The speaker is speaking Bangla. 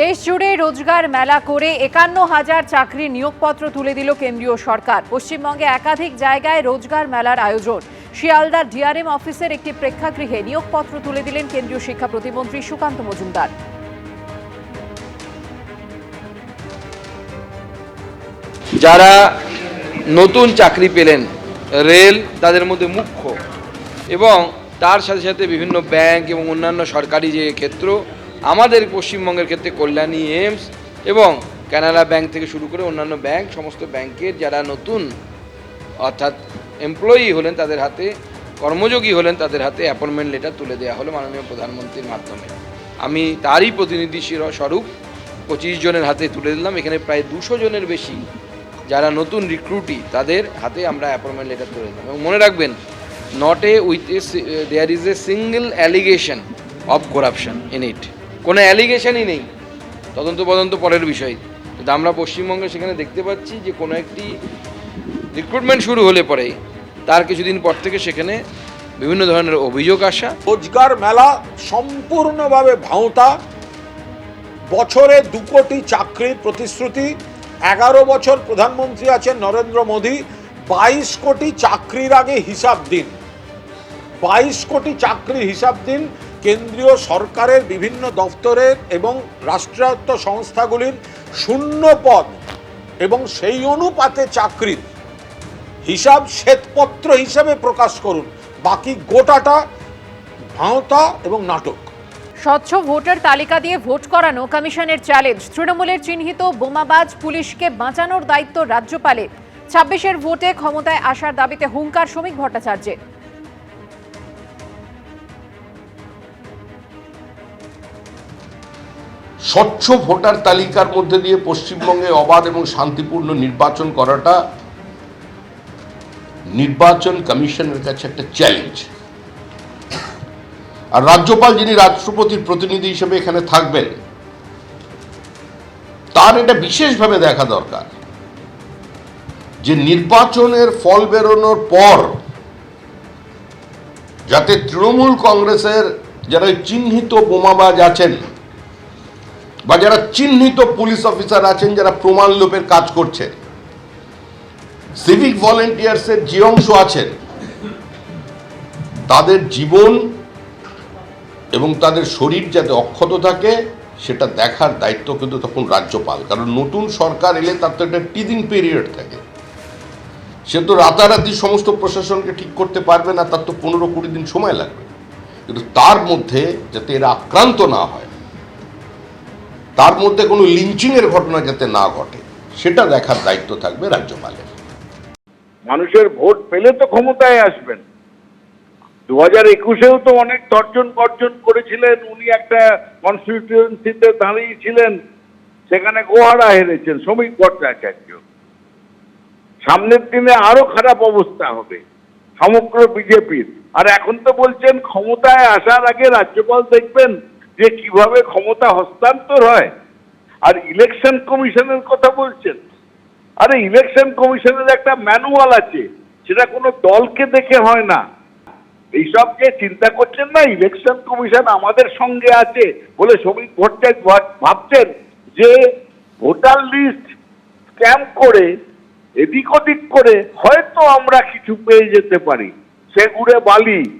দেশ জুড়ে রোজগার মেলা করে একান্ন হাজার চাকরির নিয়োগপত্র তুলে দিল কেন্দ্রীয় সরকার। পশ্চিমবঙ্গে একাধিক জায়গায় রোজগার মেলার আয়োজন। শিয়ালদার ডিআরএম অফিসের একটি প্রেক্ষাগৃহে নিয়োগপত্র তুলে দিলেন কেন্দ্রীয় শিক্ষা প্রতিমন্ত্রী সুকান্ত মজুমদার। যারা নতুন চাকরি পেলেন, রেল তাদের মধ্যে মুখ্য এবং তার সাথে সাথে বিভিন্ন ব্যাংক এবং অন্যান্য সরকারি যে ক্ষেত্র আমাদের পশ্চিমবঙ্গের ক্ষেত্রে কল্যাণী এমস এবং কানাডা ব্যাংক থেকে শুরু করে অন্যান্য ব্যাংক, সমস্ত ব্যাংকের যারা নতুন অর্থাৎ এমপ্লয়ি হলেন তাদের হাতে, কর্মযোগী হলেন তাদের হাতে অ্যাপয়েন্টমেন্ট লেটার তুলে দেওয়া হলো মাননীয় প্রধানমন্ত্রীর মাধ্যমে। আমি তারই প্রতিনিধি স্বরূপ পঁচিশ জনের হাতে তুলে দিলাম। এখানে প্রায় দুশো জনের বেশি যারা নতুন রিক্রুটি তাদের হাতে আমরা অ্যাপয়েন্টমেন্ট লেটার তুলে দিলাম। এবং মনে রাখবেন not a with a there is a single allegation of corruption in it কোনো অ্যালিগেশনই নেই। তদন্ত তদন্ত পরের বিষয়। কিন্তু আমরা পশ্চিমবঙ্গে সেখানে দেখতে পাচ্ছি যে কোনো একটি রিক্রুটমেন্ট শুরু হলে পরে তার কিছুদিন পর থেকে সেখানে বিভিন্ন ধরনের অভিযোগ আসা। রোজগার মেলা সম্পূর্ণভাবে ভাঁওতা। বছরে দু কোটি চাকরির প্রতিশ্রুতি। এগারো বছর প্রধানমন্ত্রী আছেন নরেন্দ্র মোদী। বাইশ কোটি চাকরির আগে হিসাব দিন। বাইশ কোটি চাকরির হিসাব দিন। কেন্দ্রীয় সরকারের বিভিন্ন দপ্তরের এবং রাষ্ট্রায়ত্ত সংস্থাগুলির শূন্য পদ এবং সেই অনুপাতে চাকরির হিসাব শ্বেতপত্র হিসাবে প্রকাশ করুন। বাকি গোটাটা ভাঁওতা এবং নাটক। স্বচ্ছ ভোটার তালিকা দিয়ে ভোট করানো কমিশনের চ্যালেঞ্জ। তৃণমূলের চিহ্নিত বোমাবাজ পুলিশকে বাঁচানোর দায়িত্ব রাজ্যপালের। ছাব্বিশের ভোটে ক্ষমতায় আসার দাবিতে হুঙ্কার শ্রমিক ভট্টাচার্যের। স্বচ্ছ ভোটার তালিকার মধ্যে দিয়ে পশ্চিমবঙ্গে অবাধ এবং শান্তিপূর্ণ নির্বাচন করাটা নির্বাচন কমিশনের কাছে একটা চ্যালেঞ্জ আর রাজ্যপাল যিনি রাষ্ট্রপতির প্রতিনিধি হিসেবে এখানে থাকবেন, তার এটা বিশেষভাবে দেখা দরকার যে নির্বাচনের ফল বেরোনোর পর যাতে তৃণমূল কংগ্রেসের যারা চিহ্নিত বোমাবাজ আছেন বা যারা চিহ্নিত পুলিশ অফিসার আছেন, যারা প্রমাণ লোপের কাজ করছেন সিভিক ভলেন্টিয়ার্সের যে অংশ আছেন, তাদের জীবন এবং তাদের শরীর যাতে অক্ষত থাকে, সেটা দেখার দায়িত্ব কিন্তু তখন রাজ্যপাল। কারণ নতুন সরকার এলে তার তো একটা টিদিং পিরিয়ড থাকে। সে তো রাতারাতি সমস্ত প্রশাসনকে ঠিক করতে পারবে না, তার তো পনেরো কুড়ি দিন সময় লাগবে। কিন্তু তার মধ্যে যাতে এরা আক্রান্ত না হয় তার মধ্যে কোনো লিঞ্চিংয়ের ঘটনা যাতে না ঘটে, সেটা দেখার দায়িত্ব থাকবে রাজ্যপালের। মানুষের ভোট পেলে তো ক্ষমতায় আসবেন। দু হাজার একুশেও তো অনেক তর্জন গর্জন করেছিলেন, উনি একটা কনস্টিটিউয়েন্সিতে দাঁড়িয়েছিলেন সেখানে গোহারা হেরেছেন, শ্রমিক ভট্টাচার্য। সামনের দিনে আরও খারাপ অবস্থা হবে, সমগ্র বিজেপির। আর এখন তো বলছেন, ক্ষমতায় আসার আগে রাজ্যপাল দেখবেন যে কীভাবে ক্ষমতা হস্তান্তর হয়। আর ইলেকশন কমিশনের কথা বলছেন। আরে ইলেকশন কমিশনের একটা ম্যানুয়াল আছে। সেটা কোনো দলকে দেখে হয় না। এইসব যে চিন্তা করছেন না? ইলেকশন কমিশন আমাদের সঙ্গে আছে বলে শ্রমিক ভট্টাচার্য ভাব- ভাবছেন যে ভোটার লিস্ট স্ক্যাম করে, এদিক ওদিক করে হয়তো আমরা কিছু পেয়ে যেতে পারি। সে গুড়ে বালি।